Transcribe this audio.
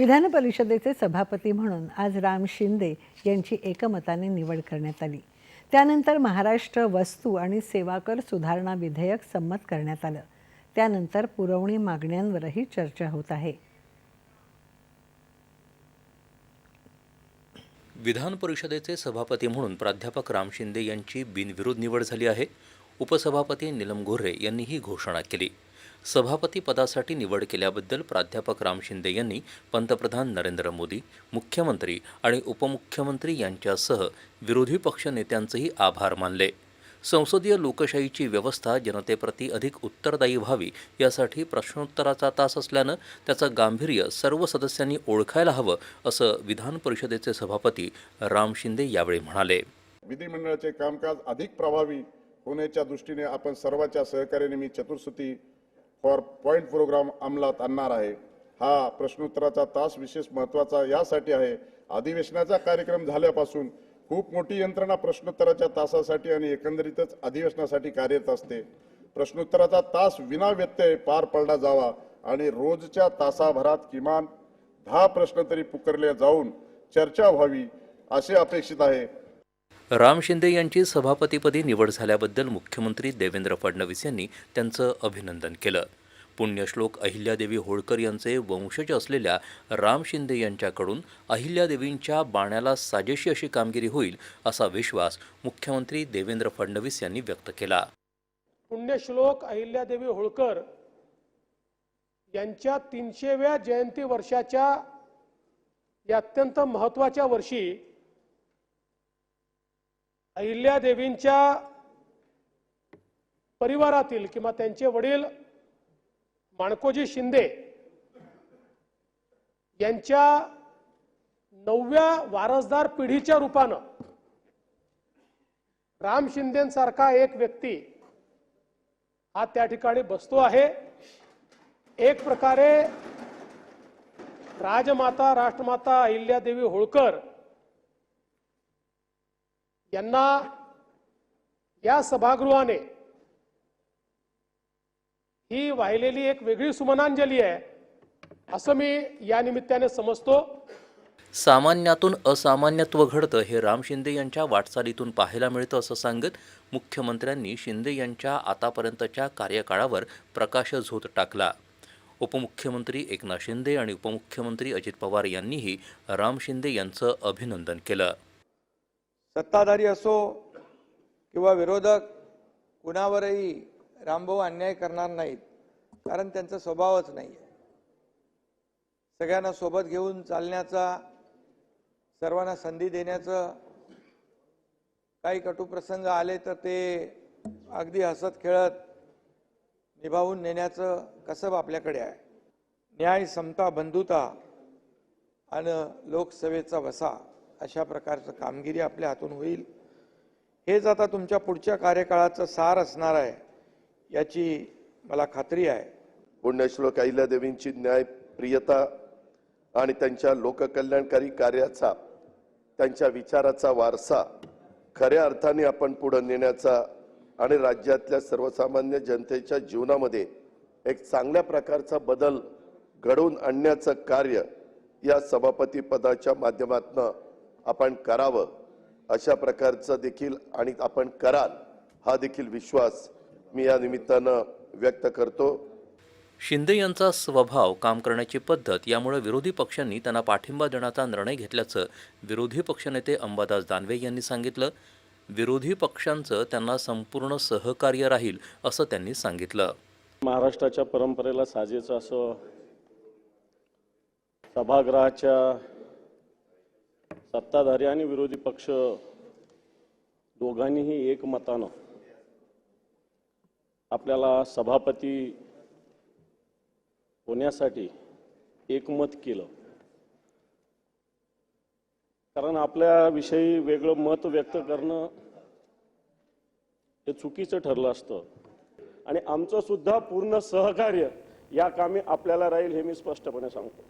विधान परिषदेचे सभापती म्हणून आज राम शिंदे यांची एकमताने निवड करण्यात आली. त्यानंतर महाराष्ट्र वस्तू आणि सेवा कर सुधारणा विधेयक संमत करण्यात आलं. त्यानंतर पुरवणी मागण्यांवरही चर्चा होत आहे. विधान परिषदेचे सभापती म्हणून प्राध्यापक राम शिंदे यांची बिनविरोध निवड झाली आहे. उपसभापती निलम गोऱ्हे यांनी ही घोषणा केली. सभापती पदासाठी निवड केल्याबद्दल प्राध्यापक राम शिंदे यांनी पंतप्रधान नरेंद्र मोदी मुख्यमंत्री आणि उपमुख्यमंत्री यांच्यासह विरोधी पक्ष नेत्यांचेही आभार मानले. संसदीय लोकशाहीची व्यवस्था जनतेप्रती अधिक उत्तरदायी व्हावी यासाठी प्रश्नोत्तराचा तास असल्यानं त्याचं गांभीर्य सर्व सदस्यांनी ओळखायला हवं असं विधान परिषदेचे सभापती राम शिंदे यावेळी म्हणाले. विधिमंडळाचे कामकाज अधिक प्रभावी होण्याच्या दृष्टीने आपण सर्वांच्या सहकार्याने मी चतुर्सुती फॉर पॉईंट प्रोग्राम अंमलात आणणार आहे. हा प्रश्नोत्तराचा तास विशेष महत्त्वाचा यासाठी आहे. अधिवेशनाचा कार्यक्रम झाल्यापासून खूप मोठी यंत्रणा प्रश्नोत्तराच्या तासासाठी आणि एकंदरीतच अधिवेशनासाठी कार्यरत असते. प्रश्नोत्तराचा तास विना व्यत्यय पार पडला जावा आणि रोजच्या तासाभरात किमान दहा प्रश्न तरी पुकारले जाऊन चर्चा व्हावी असे अपेक्षित आहे. राम शिंदे यांची सभापतीपदी निवड झाल्याबद्दल मुख्यमंत्री देवेंद्र फडणवीस यांनी त्यांचं अभिनंदन केलं. पुण्यश्लोक अहिल्यादेवी होळकर यांचे वंशज असलेल्या राम शिंदे यांच्याकडून अहिल्यादेवींच्या बाण्याला साजेशी अशी कामगिरी होईल असा विश्वास मुख्यमंत्री देवेंद्र फडणवीस यांनी व्यक्त केला. पुण्यश्लोक अहिल्यादेवी होळकर यांच्या तीनशेव्या जयंती वर्षाच्या या अत्यंत महत्त्वाच्या वर्षी अहिल्यादेवींच्या परिवारातील किंवा त्यांचे वडील माणकोजी शिंदे यांच्या नवव्या वारसदार पिढीच्या रूपानं राम शिंदेसारखा एक व्यक्ती हा त्या ठिकाणी बसतो आहे. एक प्रकारे राजमाता राष्ट्रमाता अहिल्यादेवी होळकर यांना या सभागृहाने ही वाहिलेली एक वेगळी सुमनांजली आहे असं मी या निमित्ताने समजतो. सामान्यातून असामान्यत्व घडतं हे राम शिंदे यांच्या वाटचालीतून पाहायला मिळतं असं सांगत मुख्यमंत्र्यांनी शिंदे यांच्या आतापर्यंतच्या कार्यकाळावर प्रकाशझोत टाकला. उपमुख्यमंत्री एकनाथ शिंदे आणि उपमुख्यमंत्री अजित पवार यांनीही राम शिंदे यांचं अभिनंदन केलं. सत्ताधारी असो किंवा विरोधक कुणावरही रामभाऊ अन्याय करणार नाहीत कारण त्यांचा स्वभावच नाही आहे सगळ्यांना सोबत घेऊन चालण्याचा सर्वांना संधी देण्याचं काही कटुप्रसंग आले तर ते अगदी हसत खेळत निभावून नेण्याचं कसब आपल्याकडे आहे. न्याय समता बंधुता आणि लोकसेवेचा वसा. अशा प्रकारचं कामगिरी आपल्या हातून होईल. हेच आता तुमच्या पुढच्या कार्यकाळाचं सार असणार आहे याची मला खात्री आहे. पुण्यश्लोक अहिल्यादेवींची न्यायप्रियता आणि त्यांच्या लोककल्याणकारी कार्याचा त्यांच्या विचाराचा वारसा खऱ्या अर्थाने आपण पुढे नेण्याचा आणि राज्यातल्या सर्वसामान्य जनतेच्या जीवनामध्ये एक चांगल्या प्रकारचा बदल घडवून आणण्याचं कार्य या सभापती पदाच्या माध्यमातून आपण करावं अशा प्रकारचं देखील आणि आपण कराल हा देखील विश्वास मी या निमित्तानं व्यक्त करतो. शिंदे यांचा स्वभाव काम करण्याची पद्धत यामुळे विरोधी पक्षांनी त्यांना पाठिंबा देण्याचा निर्णय घेतल्याचं विरोधी पक्षनेते अंबादास दानवे यांनी सांगितलं. विरोधी पक्षांचं त्यांना संपूर्ण सहकार्य राहील असं त्यांनी सांगितलं. महाराष्ट्राच्या परंपरेला साजेचं असं सभागृहाच्या सत्ताधारी आणि विरोधी पक्ष दोघांनीही एकमतानं आपल्याला सभापती होण्यासाठी एकमत केलं. कारण आपल्याविषयी वेगळं मत व्यक्त करणं हे चुकीचं ठरलं असतं. आणि आमचं सुद्धा पूर्ण सहकार्य या कामी आपल्याला राहील हे मी स्पष्टपणे सांगतो.